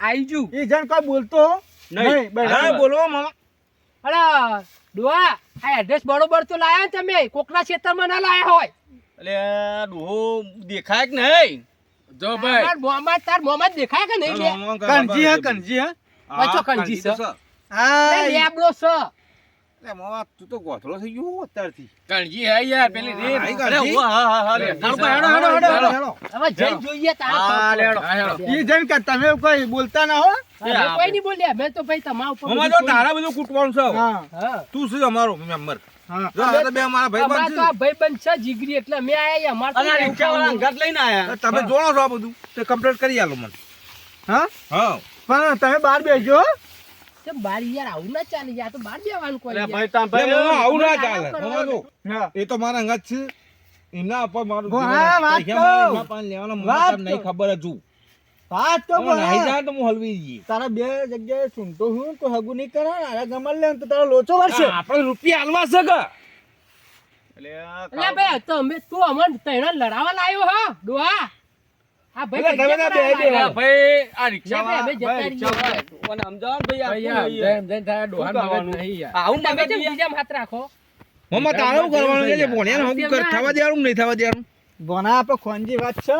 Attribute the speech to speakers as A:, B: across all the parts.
A: આઈ જુ.
B: એ જણ કોઈ બોલતો નહીં. બરાબર.
C: હા બોલો મામા.
A: અરે ડોહા આ એડ્રેસ બરોબર તો લાયા ને તમે. કોકના ક્ષેત્રમાં ના લાયા હોય.
C: એટલે ડોહો દેખાય કે નહીં?
D: જો
A: તાર મોંમાં તાર મોંમાં દેખાય કે નહીં લે
B: હા કણજી હા.
A: પાછો કંજી સર.
B: હા
A: લેબડો છે
C: એટલે મામા તું તો ગોથળો થઈ ગયો અત્યારથી.
D: કણજી હે યાર પેલી રીત.
C: અરે હા હા હા લે.
D: હેડો,
C: હેડો, હેડો.
A: હવે જઈને જોઈએ તાર
C: હા, લેડો.
B: એ જણ કે તમે કોઈ બોલતા ના હો.
A: કોઈ નહીં બોલ્યા. મેં તો ભાઈ તમારા ઉપર
C: જો તારા બધું કૂટવાનું છે.
B: હા.
A: હા.
C: તું શું અમારો મેમ્બર
B: હા.
C: જો આ તો બે અમારા ભાઈ
A: અમાર તો આ
C: બંધ
A: છે જીગરી એટલે અમે આયા અમાર તો
C: અને આ
A: એવું
C: રિક્ષાવાળા
A: કામ
C: અંગાત લઈને આયા. તમે જોણો છો આ બધું? તે કમ્પ્લીટ કરી આલો મને.
B: હા?
C: હા.
B: પણ તમે બહાર બેસજો
A: છે. બાર યાર આવું ના ચાલે યાર તો બાર બેવાનું કોઈ યાર.
C: એટલે મામા આવું ના ચાલે.
A: આરામ
C: મામા જો
B: હા.
C: એ તો મારા અંગાત છે. એમના ઉપર મારું
B: હા, વાત
C: પૈસા મારા
B: કહું.
C: એમના પાન લેવાના મને નહીં ખબર જ
B: વાત તો
C: તમે નાહી તો હું હલવી જઈએ.
B: તારા બે જગ્યાએ સુનતો હું હગું નહીં કરે અરે ગમલ લે તો તારો લોચો વળશે.
C: આપણે રૂપિયા હાલવા છે કે? એટલે
A: ભાઈ તો તું અમન તૈણા લડાવા લાયો હા ડોહા હા ભાઈ
C: એટલે તમે ના બે- બે
D: ભાઈ. આ રિક્ષા
A: બે- બે જતા રહીએ.
C: કોને સમજાવો ભાઈ આ
D: ભાઈ
C: શું
D: યાર
C: છે?
D: જેમ જેમ થાય ડોહાન મગજ નહીં યાર.
C: આવું મગજ
A: કેમ હાથ રાખો.
C: મમ્મા તારે શું કરવાનું છે? કર- થવા દેવાનું નહીં થવા દેવાનું
B: ભણા આપણે ખોનજી વાત છે.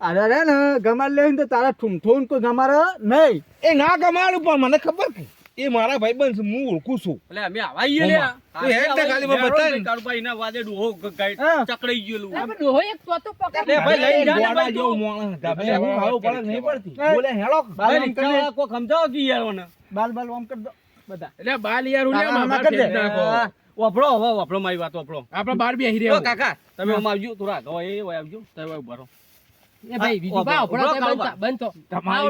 B: અરે રે ને ગમાર લે તો તારા ઠૂંઠો કોઈ ગમાર નહીં.
C: એ ના ગમાડું પણ મને ખબર કે એ મારા ભાઈ બંધ છે હું ઓળખું છું.
D: એટલે અમે આવાઈએ લે.
C: તો હે તે ખાલી મને બતાય.
D: કાળુભાઈ ના વાદે ડોહો ગાઈ ચકડાઈ ગયેલું.
A: પણ ડોહો એક તો તો પકડ.
D: લે ભાઈ, લઈ જા ને ભાઈ તું.
C: મોણસ ભાઈ, હું ખાવ પડે નહીં પડતી. બોલે હેળો
B: બાલ.
D: રિક્ષાવાળા કોક સમજાવો કે યાર ઓને
B: બાલ બાલ આમ કર દો બધા.
D: એટલે બાલ યાર
B: આમાં
D: બાર
B: કરી દે.
C: વાપરો હવે વાપરો મારી વાત વાપરો
D: આપણે બાર બેહી રહ્યા
C: કાકા તમે આમ આવજો થોડા તો એ હોય આવજો. તમે ઊભા રહો.
A: એ ભાઈ બીજું અભડો
C: ઉભરો,
A: બંધ તો
C: તમારે.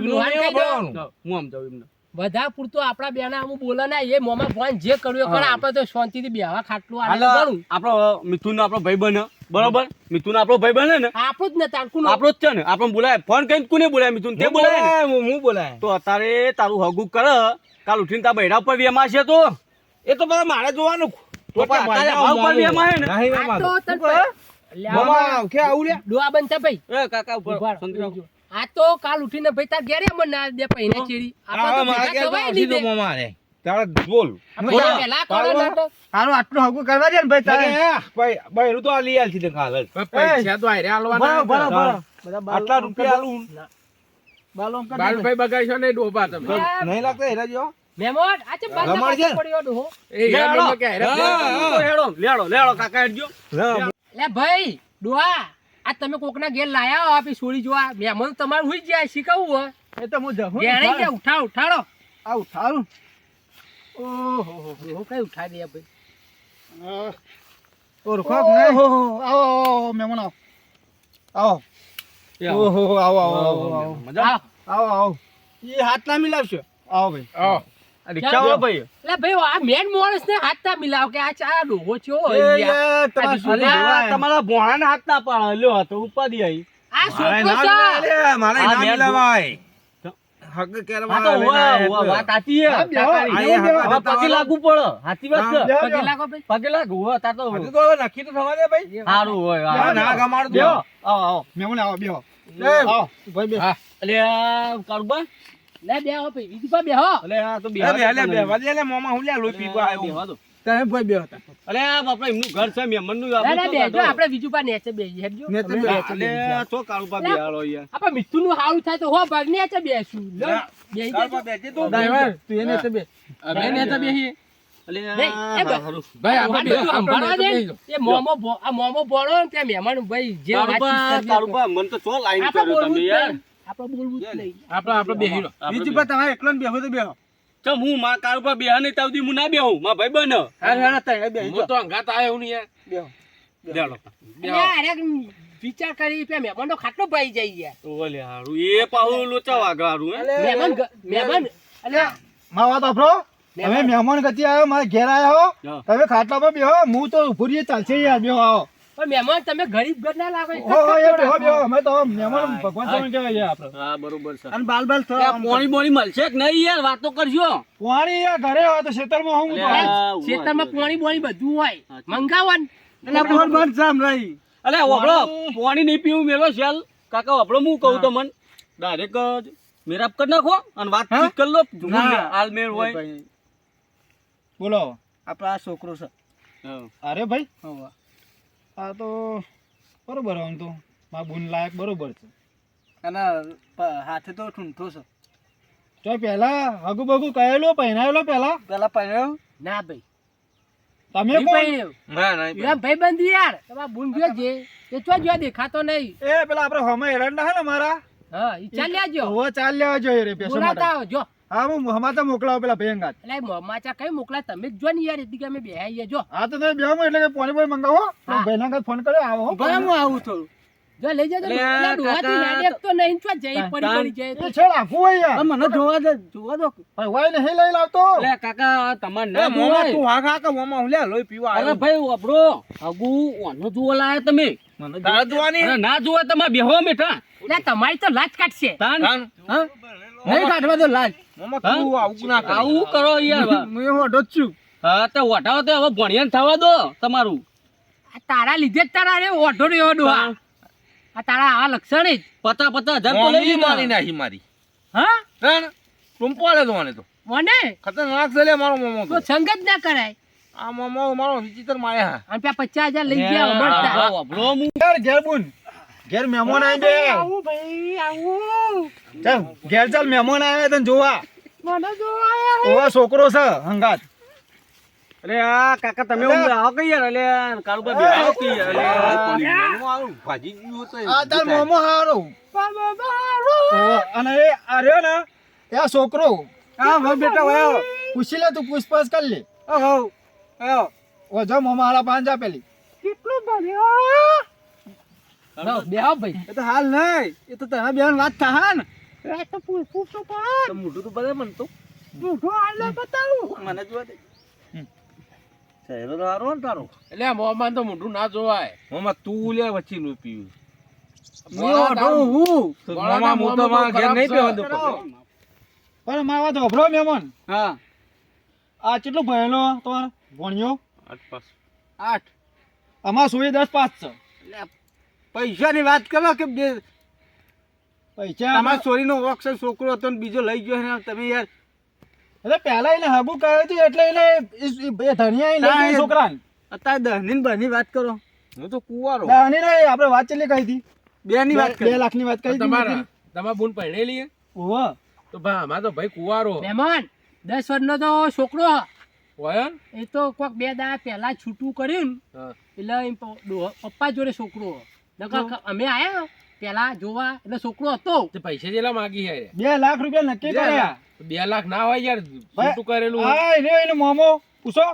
C: હું આમ જાઉં એમને.
A: બધા પૂરતો આપણા બેના અમુક બોલે ના એ મોમાં ફોન જે કર્યો કરે આપણે તો શાંતિથી બેહવા ખાટલું આલે કરું
C: આપણો મિથુન આપણો ભાઈ બને. બરોબર? મિથુન આપણો ભાઈ બને ને?
A: આપણું જ ને તારકું
C: આપણો જ છે ને? આપણે બોલાય. ફોન કરીને કોને બોલાય મિથુન? તે બોલાય ને?
B: હું બોલાય.
C: તો અત્યારે તારું હગું કરે. કાલ ઉઠીને તા બૈરા ઉપર વેમા છે તો. એ તો બધા મારે જોવાનું. તો પણ અત્યારે ભાવ પર વેમા હે ને?
A: આ તો તને
C: કે આવું લે
A: ડોઆ બનતા ભાઈ
C: એ કાકા ઉપર. સંતરી.
A: આ તો કાલ ઉઠીને ભાઈ તાર ઘેરે મને ના દે પૈને ચીડી આપણે તો આવી દો નહીં દે.
C: તારે બોલ.
A: પેલા કરો નાટક.
B: આટલું હગું કરવા દે ને ભાઈ તારે.
C: ભાઈ બૈરું તો આ લઈ આલતી તે કાલ
D: પૈસા તો હારે આલવાના
B: બરો બરો
D: હતા.
B: બરો બધા બાલ
C: આટલા રૂપિયા આલું
B: બાલોમ કરી.
D: બાલભાઈ બગાડશો ને ડોબા તમે.
C: નહીં લાગતા હેરા જો
A: આ પડ્યો ડોહો.
D: એ
C: લેડો.
D: કે.
C: હેડો. લેડો લેડો કાકા હેડજો.
A: લે ભાઈ ડોહા આ તમે કોકના ઘેર લાયા હો આપી છોડી જોવા. મહેમાન તમારું હોય જાય શીખવવું હોય.
B: એ તો હું જહું
A: ઘેરે ગયા ઉઠાડો ઉઠાડો.
B: આ ઉઠાડું.
A: ઓહો હો કઈ ઉઠાડી દે ભાઈ?
B: નહીં? આવો આવો આવો મહેમાન આવો. આવો. ઓહો આવો આવો આવો આવો.
C: મજા
A: આવો
B: આવો. એ હાથ ના મિલાવશો. આવો ભાઈ.
D: આવો.
C: રિક્ષાવાળો ભાઈ.
A: લે ભાઈ આ મેન માણસ ને હાથ ના મિલાવ કે આ ચા ડોહો છો
B: તમારા.
C: તમારા ભોણાને હાથ ના પાડો. લ્યો આ તો આવી
A: આ છોકરો છે.
C: આ મેં
E: હક
C: હા તો વાત છે.
B: હા,
C: પગે લાગવું પડે. સાચી વાત
A: પગે લાગો ભાઈ.
C: પગે લાગુ હોવા, તાર તો
E: તો હવે નક્કી તો થવા દે ભાઈ.
C: સારું હોય
E: ના ગમાડ દો
C: આવો આવો.
B: મહેમાન આવો બેહો.
C: એ,
B: ભાઈ બેહો.
C: અલે આ
A: લે બેહો ભાઈ બીજું પા બેહો.
C: અલે આ તો
E: બે લે
C: દેતો
E: બે વાજે લે મોમાં હું લે પીવા.
B: તમે ભાઈ બેહો તા.
C: અલે આ બાપડા એમનું ઘર છે મહેમાનનું
A: ના
C: આપણે
A: ના બેજો આપણે બીજું પા નેચે બેસી હેડજો.
B: ને તમે
C: અલે,
B: બેહો.
C: અલે, આ તો કાળુબા યાર.
A: આપણે મિથુનનું હારું થાય તો હો ભાગ નેચે બેસું લો બેહી
E: કાળબા
A: જજો
E: બેઠી તો.
B: ડ્રાઈવર, તું એને તે બે.
D: અમે તો બેહી.
A: મહેમાન ભાઈ જે
C: કાળુબા,
A: વાતચીત
C: મને તો ચો લાઈન કર્યો તમે યાર.
A: આપણે બોલવું જ નહીં
D: આપણે આપણે બેહી રહો.
C: બે-
B: પર તમારે એકલો બેહો તો બેહો
C: ચમ હું મારા કાળુબા બેહા નહીં સુધી હું ના બેહું ભાઈ બન
B: હારે હારે તઈ બેહી
D: હું તો અંગાત આવ્યો નહીં યાર.
B: બેહો.
C: લેડો.
D: બેહો.
A: અરે, અરે, વિચાર કરી પે મહેમાન નો ખાટલો પાઈ જાય યાર
C: ઓલે હારું. એ પાછું લોચા વાગા હારું, હે?
B: અલે,
A: મહેમાન મહેમાન અલે
B: મારી વાત સાંભળો. તમે મહેમાન ગતિ આવ્યો મારા ઘેર આવ્યો તમે ખાટલા પર બેહો હું તો ઉભું રહીએ ચાલશે યાર બેહો આવો
A: મહેમાન તમે ગરીબ ઘર ના લાગો
B: હો હો એ બેહો બેહો અમે તો મહેમાન ભગવાન સમજ કહેવાય આપણે.
C: હા બરોબર છે.
B: અને બાલ બાલ
C: એ બોણી મળશે કે નહીં યાર? વાતો કરજો.
B: પાણી યાર ઘરે હોય તો ખેતરમાં હું તો
C: અલે, આ
A: ખેતરમાં પાણી બોણી બધું હોય.
C: સાચું.
B: એટલે ફોન બંધ જામ રહી.
C: અલે વાપરો પાણી નહીં પીવું મેલો શેલ. કાકા વાપરો હું કહું તો મન ડાયરેક્ટ મેરાપ કરી નાખો અને વાત? કરી લો. હાલ મેળ હોય.
B: ભાઈ. બોલો આપણા આ છોકરો છે. અરે ભાઈ. આ તો બરોબર આમ તો. મારા બુન લાયક બરોબર છે.
E: અને હાથે તો ઠૂંઠો છે.
B: તો પેલા હગુ બગુ કહેલો પહેરાયેલો પેલા?
E: પેલા પહેર્યો?
A: ના ભાઈ.
B: તમે કોણ.
E: ના
A: એમ ભાઈબંધી યાર. તમાર બુન ગયો જે એ ચો જો દેખાતો નહીં.
B: એ પેલા આપણે હમે એરંડા હે ને મારા
A: હા ઈ ચાલ્યા જો.
B: હો ચાલ્યા જો રે પેસો
A: બોલાતા જો.
B: હા હું હમાતા મોકલાવો પેલા ભયંગાત
A: એટલે મોમાચા કઈ મોકલા તમે જ ને યાર એટલી કે અમે બેહાઈએ જો.
B: હા તો તમે બેહો એટલે કે પોણી પોણી મંગાવો.
A: હા.
B: ફોન કર્યો આવો
E: ભાઈ હું આવું થોડું.
A: જો લઈ જજો
C: અલે,
A: પેલા ડોહાથી
C: કાકા,
A: નાડેક તો નહીં ચો જઈ પડી પડી જાય? તો.
B: છે રાખવું હોય યાર.
E: મને જોવા દે જોવા દો.
B: ભાઈ વાય નહીં લઈ લાવતો.
C: અલે કાકા તમારે
E: એ
C: ના
E: તું હા ખા કે હું લે લોહી પીવા
C: અરે ભાઈ વાપરો. હગુ ઓનો જોવા લાયા તમે.
E: તારે જોવાની.
C: ના જોવા તમારે બેહો બેઠા.
A: એટલે તમારી તો લાજ કાઢશે.
C: તાન. હા?
A: નહીં કાઢવા તો લાજ.
E: મોમાં? તું આવું ના કર.
C: આવું કરો યાર
B: હું એ જ છું.
C: હા તો વટાવો તો હવે ભણિયાને થવા દો તમારું.
A: તારા લીધે જ તારા રે ઓઢો રહ્યો ડોહા આ તારા આવા લક્ષણ જ.
C: પચાસ પચાસ હજાર તો લઈ
E: મારી નાખી મારી.
A: હા?
E: તાન ટૂંપાડે તો મને તો.
A: મને?
E: ખતરનાક છે લે મારો મોમો
A: તો. સંગત ના કરાય.
E: આ મોમો મારો વિચિત્ર માર્યા
A: અને ત્યાં પચાસ હજાર લઈ ગયા મળતા
B: ઘેર બુન ઘેર મહેમાન આવી બે
A: આવું ભાઈ આવું.
B: ચાલ ઘેર ચાલ મહેમાન આવ્યા તને જોવા.
A: મને જોવા
B: ઓવા છોકરો છે હંગાત.
C: અરે આ કાકા તમે આવો કઈ યાર અલે કાળુબા બેહાડો કઈ યાર અલે.
E: મોમો આવું? ભાજી ગયું તો
B: આ તાર મોમો હારો. ઓવા, અને એ અરે ને એ છોકરો.
E: હા ભાઈ બેટા વાયો.
B: પૂછી લે તું પૂછપાછ કરી લે.
E: ઓહો આયો
B: ઓ જો મોમા હારા પાંચ આપેલી.
A: કેટલું ભણ્યો? બેહો ભાઈ.
E: એ તો હાલ નહીં. એ તો તને બેન વાત થા ને.
A: એ તો પૂછવું પડે
E: મોઢું તો બધા મન તો.
A: મોઢો આલે બતાવું.
E: મને જોવા દે. ચહેરો તો હારો ને તારો.
D: એટલે આ મોંમાં તો મોઢું ના જોવાય.
E: મોમાં તું લે વચ્ચે નું પીવું. તો
D: મોળાના
E: મોમાં હું તો
D: મોંમાં
E: મારા
B: પણ વાત મહેમાન
E: હા.
B: આ કેટલું ભણેલો તમારે? ભણ્યો?
E: આઠ પાસ.
A: આઠ.
B: અમાર સોએ દસ પાંચ છે.
E: પૈસાની વાત કરો કે બે
B: પૈસા
E: અમારા છોરીનો ઓક્સર છોકરો હતો ને બીજો લઈ ગયો ને તમે યાર.
B: એટલે પહેલા એને હાબુ કહ્યું હતું એટલે એને
E: ના, એ-
B: છોકરાને.
E: અત્યારે દહની ને બની વાત કરો. હું તો કુવારો.
B: દહની ને આપણે વાત ચેટલી કહી હતી
E: બે ની વાત
B: બે
E: કરી.
B: લાખની વાત કહી
D: તમારા તમારા બુન પહેણેલી?
B: ઓહો.
D: તો ભાઈ આમાં તો ભાઈ કુવારો.
A: મહેમાન દસ વર્ષનો તો છોકરો. હ. એ તો કોક બે દા પહેલા છૂટું કર્યું ને એટલે પપ્પા જોડે છોકરો. અમે આયા પેલા જોવા એટલે છોકરો હતો.
D: તે પૈસા જેલા માગી હે
B: બે લાખ રૂપિયા નક્કી કર્યા.
D: બે લાખ ના હોય યાર છૂટું કરેલું હોય.
B: હા એને એનો મોમો. પૂછો.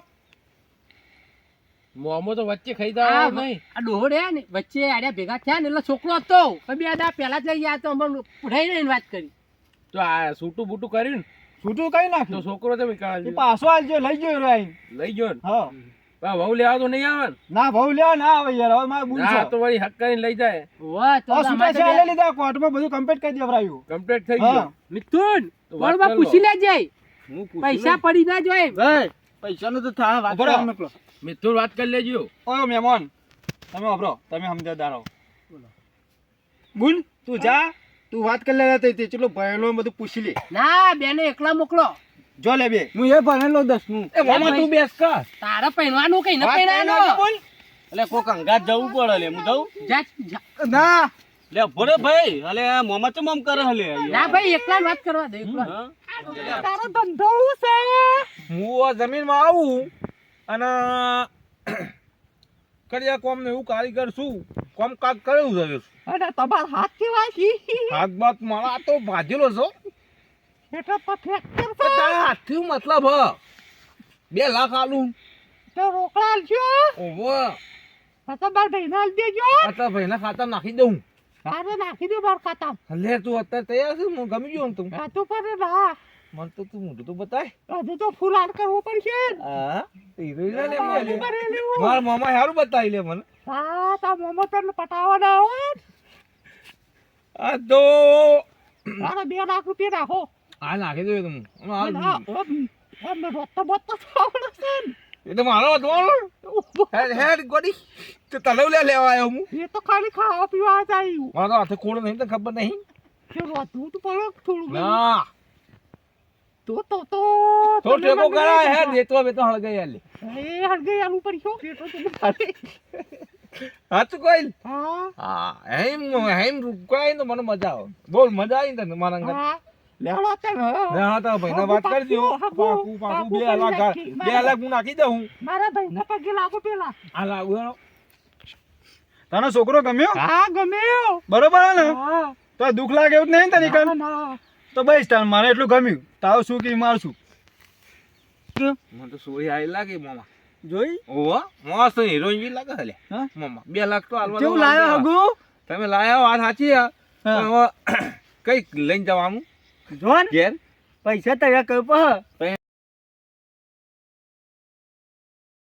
D: મોમો તો વચ્ચે ખાઈ
A: આ
D: દાવ નહીં
A: આ ડોહો હે ને વચ્ચે આડ્યા ભેગા થયા ને એટલે છોકરો હતો. બે દા પેલા જ લઈ ગયા તો અમને પુઢાઈ રહીને વાત કરી.
D: તો આ છૂટું બૂટું કર્યું ને?
B: છૂટું કઈ
D: તો
B: નાખ્યું
D: છોકરો તમે.
B: પાછો આવજો લઈ ગયો
D: લઈ ગયો ને?
B: હા.
D: વહુ લેવા તો નહીં આવે ના?
B: ભાવ લ્યા ના આવે યાર હવે મારે બુન છે.
D: તો વળી હક કરીને લઈ જાય.
A: વાહ તો
B: આ
A: અમારે
B: છૂટા
A: તો
B: છે લઈ લીધા કોર્ટમાં બધું કમ્પ્લીટ કરી દેવરાયું.
D: કમ્પ્લીટ થઈ
B: હા.
A: મિથુન
D: વાત
A: બરોબર પૂછી લેજે
E: હું
A: પૈસા પડી ના જોઈએ
E: ભાઈ પૈસાનો તો થા વાત
D: મિથુન વાત કરી લેજો.
B: ઓય મહેમાન તમે વાપરો તમે સમજદાર હો બુન તું જા તું વાત કરી લેતા તે ભણેલો બધું પૂછી લે.
A: ના બેને એકલા મોકલો.
B: જો લે બે.
E: હું એ ભણેલો દસમું
D: એ મામા તું બેસ કર
A: તારે પહેરવાનું કઈ ન
B: વાત
A: પહેરવાનું
B: બોલ.
C: એટલે કોક અંગાત જવું પડે લે હું જઉં?
E: ના.
C: લે ભરે ભાઈ અલે મોમાં તો આમ કરે હલે?
A: ના ભાઈ એકલા વાત કરવા દે એકલા તારો ધંધો હું છે?
E: હું આ જમીનમાં આવું અને કર્યા કોમ ને એવું કારીગર છું. કોમ કાક કરેલું છે
A: અરે તમાર હાથ કેવા
E: હાથ બાત મારા તો ભાજેલો છો
A: એટલે
E: પણ તારા હાથથી મતલબ હ. બે લાખ આલું.
A: તો રોકડા આલજો
E: ઓવો
A: તો બાર ભાઈને આલ દેજો.
E: તો ભાઈના ખાતા નાખી દઉં.
A: તારે નાખી દે બાર ખાતા
E: લે તું અત્યારે તૈયાર છે હું ગમી ગયો તું.
A: આ તો પર ના
E: મને તો તું મોઢું તો બતાય.
A: હજુ તો ફૂલ આડ કરવું પડશે.
E: હા હીરો લે. મારા. મામા હારું બતાવી લે મને.
A: હા તા મામા તને પટાવવાના હોય.
E: આ તો
A: તારે બે લાખ રૂપિયા રાખો.
E: આ નાખી દઉં તમે. એ તો મારો હતો. હેડ હેડ ગોડી. તો તને લે લેવા આવ્યો હું.
A: એ તો ખાલી ખાવા પીવા જાય
E: મારો હાથે ખોડો નહીં તો ખબર નહીં?
B: ખેલો તું તો પડો થોડું
E: ના.
B: તો તો તો
E: તો ટેકો કરાય હે દેતો બે તો હળગાઈ આલી.
B: એ હળગે આલુ પર છો પેટો તો ખાતે
E: હાચું કોઈ
B: હા.
E: હા હેમ હેમ રૂકાય તો મને મજા આવે. બોલ મજા આવી તને મારા અંગત.
B: લેવડો તે ને
E: હા તો ભાઈને વાત કરી દો. પાકું પાકું બે લાખ બે લાખ હું નાખી દઉં
B: મારા ભાઈ પગે લાગો પેલા.
E: આ લાગુ
B: તને છોકરો ગમ્યો?
A: હા ગમ્યો.
B: બરોબર ને? તો દુઃખ લાગે એવું નહીં તને
A: ના
B: તો બસ તાર મને એટલું ગમ્યું. તાવ શું કે મારશું
E: મને તો સોરી આવી લાગે મામા.
B: જોઈ?
E: ઓવા મસ્ત હિરોઈન બી લાગે હલે.
B: હા?
E: મામા. બે લાખ તો હાલવા
B: કેવું લાયો. હગુ?
E: તમે લાયા વાત સાચી હે. હવે કંઈક લઈને જવાનું.
B: જોન પૈસા તૈયાર કર